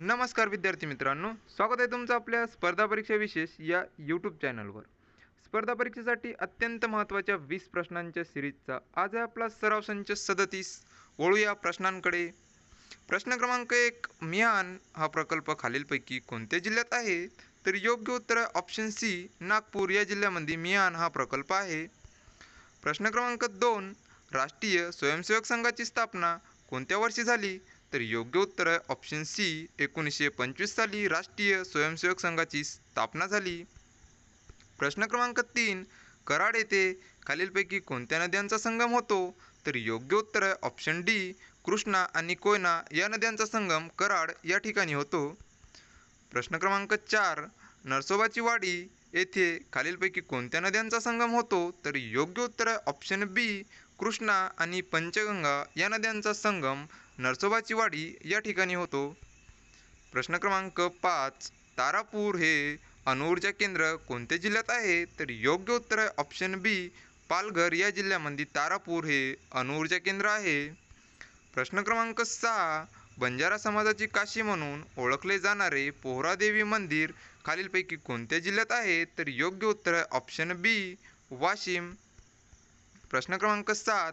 नमस्कार विद्यार्थी मित्रांनो स्वागत आहे तुमचं आपल्या स्पर्धा परीक्षा विशेष या यूट्यूब चॅनलवर स्पर्धा परीक्षेसाठी अत्यंत महत्त्वाच्या वीस प्रश्नांच्या सिरीजचा आज आहे आपला सराव संच सदतीस. वळूया प्रश्नांकडे. प्रश्न क्रमांक एक मियान हा प्रकल्प खालीलपैकी कोणत्या जिल्ह्यात आहे? तर योग्य उत्तर ऑप्शन सी नागपूर. या जिल्ह्यामध्ये मियान हा प्रकल्प आहे. प्रश्न क्रमांक दोन राष्ट्रीय स्वयंसेवक संघाची स्थापना कोणत्या वर्षी झाली? तर योग्य उत्तर आहे ऑप्शन सी एकोणीसशे पंचवीस साली राष्ट्रीय स्वयंसेवक संघाची स्थापना झाली. प्रश्न क्रमांक तीन कराड येथे खालीलपैकी कोणत्या नद्यांचा संगम होतो? तर योग्य उत्तर आहे ऑप्शन डी कृष्णा आणि कोयना या नद्यांचा संगम कराड या ठिकाणी होतो. प्रश्न क्रमांक चार नरसोबाची वाडी येथे खालीलपैकी कोणत्या नद्यांचा संगम होतो? तर योग्य उत्तर आहे ऑप्शन बी कृष्णा आणि पंचगंगा या नद्यांचा संगम नरसोबाची वाडी या ठिकाणी होतो. प्रश्न क्रमांक पाच तारापूर हे अणुऊर्जा केंद्र कोणत्या जिल्ह्यात आहे? तर योग्य उत्तर आहे ऑप्शन बी पालघर या जिल्ह्यामध्ये तारापूर हे अणुऊर्जा केंद्र आहे. प्रश्न क्रमांक सहा बंजारा समाजाची काशी म्हणून ओळखले जाणारे पोहरादेवी मंदिर खालीलपैकी कोणत्या जिल्ह्यात आहे? तर योग्य उत्तर आहे ऑप्शन बी वाशिम. प्रश्न क्रमांक सात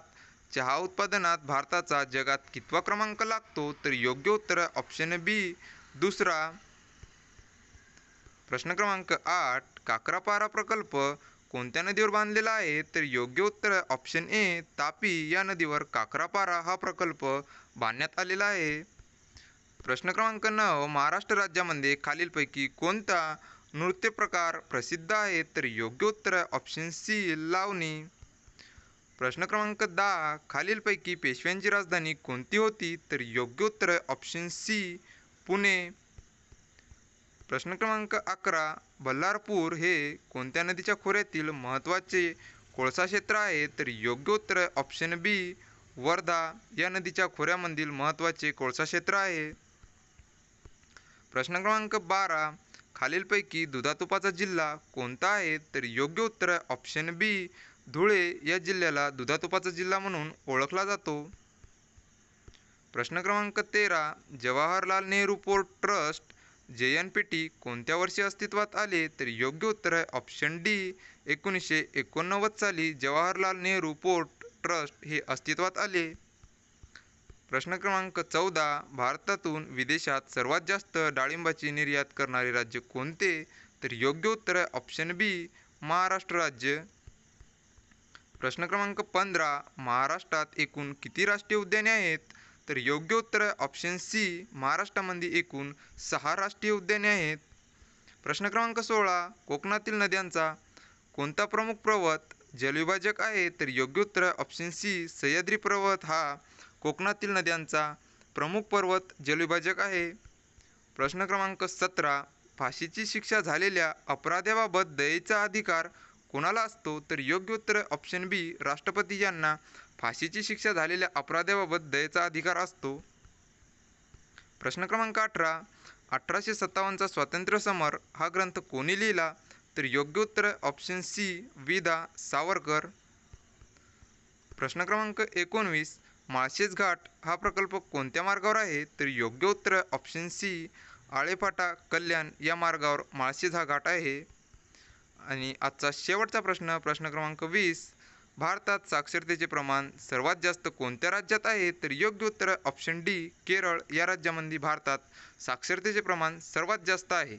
चहा उत्पादनात भारताचा जगात कितवा क्रमांक लागतो? तर योग्य उत्तर ऑप्शन बी दुसरा. प्रश्न क्रमांक आठ काकरापारा प्रकल्प कोणत्या नदीवर बांधलेला आहे? तर योग्य उत्तर ऑप्शन ए तापी. या नदीवर काकरापारा हा प्रकल्प बांधण्यात आलेला आहे. प्रश्न क्रमांक नऊ महाराष्ट्र राज्यामध्ये खालीलपैकी कोणता नृत्य प्रकार प्रसिद्ध आहे? तर योग्य उत्तर ऑप्शन सी लावणी. प्रश्न क्रमांक दहा खालीलपैकी पेशव्यांची राजधानी कोणती होती? तर योग्य उत्तर ऑप्शन सी पुणे. प्रश्न क्रमांक अकरा बल्लारपूर हे कोणत्या नदीच्या खोऱ्यातील महत्त्वाचे कोळसा क्षेत्र आहे? तर योग्य उत्तर ऑप्शन बी वर्धा. या नदीच्या खोऱ्यामधील महत्त्वाचे कोळसा क्षेत्र आहे. प्रश्न क्रमांक बारा खालीलपैकी दुधातुपाचा जिल्हा कोणता आहे? तर योग्य उत्तर ऑप्शन बी धुळे या जिल्ह्याला दुधातुपाचा जिल्हा म्हणून ओळखला जातो. प्रश्न क्रमांक तेरा Jawaharlal Nehru port trust J N P T कोणत्या वर्षी अस्तित्वात आले तर योग्य उत्तर आहे ऑप्शन डी एकोणीसशे एकोणनव्वद साली जवाहरलाल नेहरू पोर्ट ट्रस्ट हे अस्तित्वात आले. प्रश्न क्रमांक चौदा भारतातून विदेशात सर्वात जास्त डाळिंबाची निर्यात करणारे राज्य कोणते? तर योग्य उत्तर आहे ऑप्शन बी महाराष्ट्र राज्य. प्रश्न क्रमांक पंधरा महाराष्ट्रात एकूण किती राष्ट्रीय उद्याने आहेत? तर योग्य उत्तर ऑप्शन सी महाराष्ट्रामध्ये एकूण सहा राष्ट्रीय उद्याने आहेत. प्रश्न क्रमांक सोळा कोकणातील नद्यांचा कोणता प्रमुख पर्वत जलविभाजक आहे? तर योग्य उत्तर ऑप्शन सी सह्याद्री पर्वत. हा कोकणातील नद्यांचा प्रमुख पर्वत जलविभाजक आहे. प्रश्न क्रमांक सतरा फाशीची शिक्षा झालेल्या अपराध्याबाबत दयेचा अधिकार कोणाला असतो तर योग्य उत्तर ऑप्शन बी राष्ट्रपती यांना फाशीची शिक्षा झालेल्या अपराध्याबाबत दयेचा अधिकार असतो. प्रश्न क्रमांक अठरा अठराशे सत्तावन्नचा स्वातंत्र्य समर हा ग्रंथ कोणी लिहिला? तर योग्य उत्तर ऑप्शन सी विदा सावरकर. प्रश्न क्रमांक एकोणवीस माळशेज घाट हा प्रकल्प कोणत्या मार्गावर आहे? तर योग्य उत्तर ऑप्शन सी आळेफाटा कल्याण या मार्गावर माळशेज हा घाट आहे. आणि आजचा शेवटचा प्रश्न प्रश्न क्रमांक वीस. भारतात साक्षरतेचे प्रमाण सर्वात जास्त कोणत्या राज्यात आहे? तर योग्य उत्तर ऑप्शन डी केरळ. या राज्यामध्ये भारतात साक्षरतेचे प्रमाण सर्वात जास्त आहे.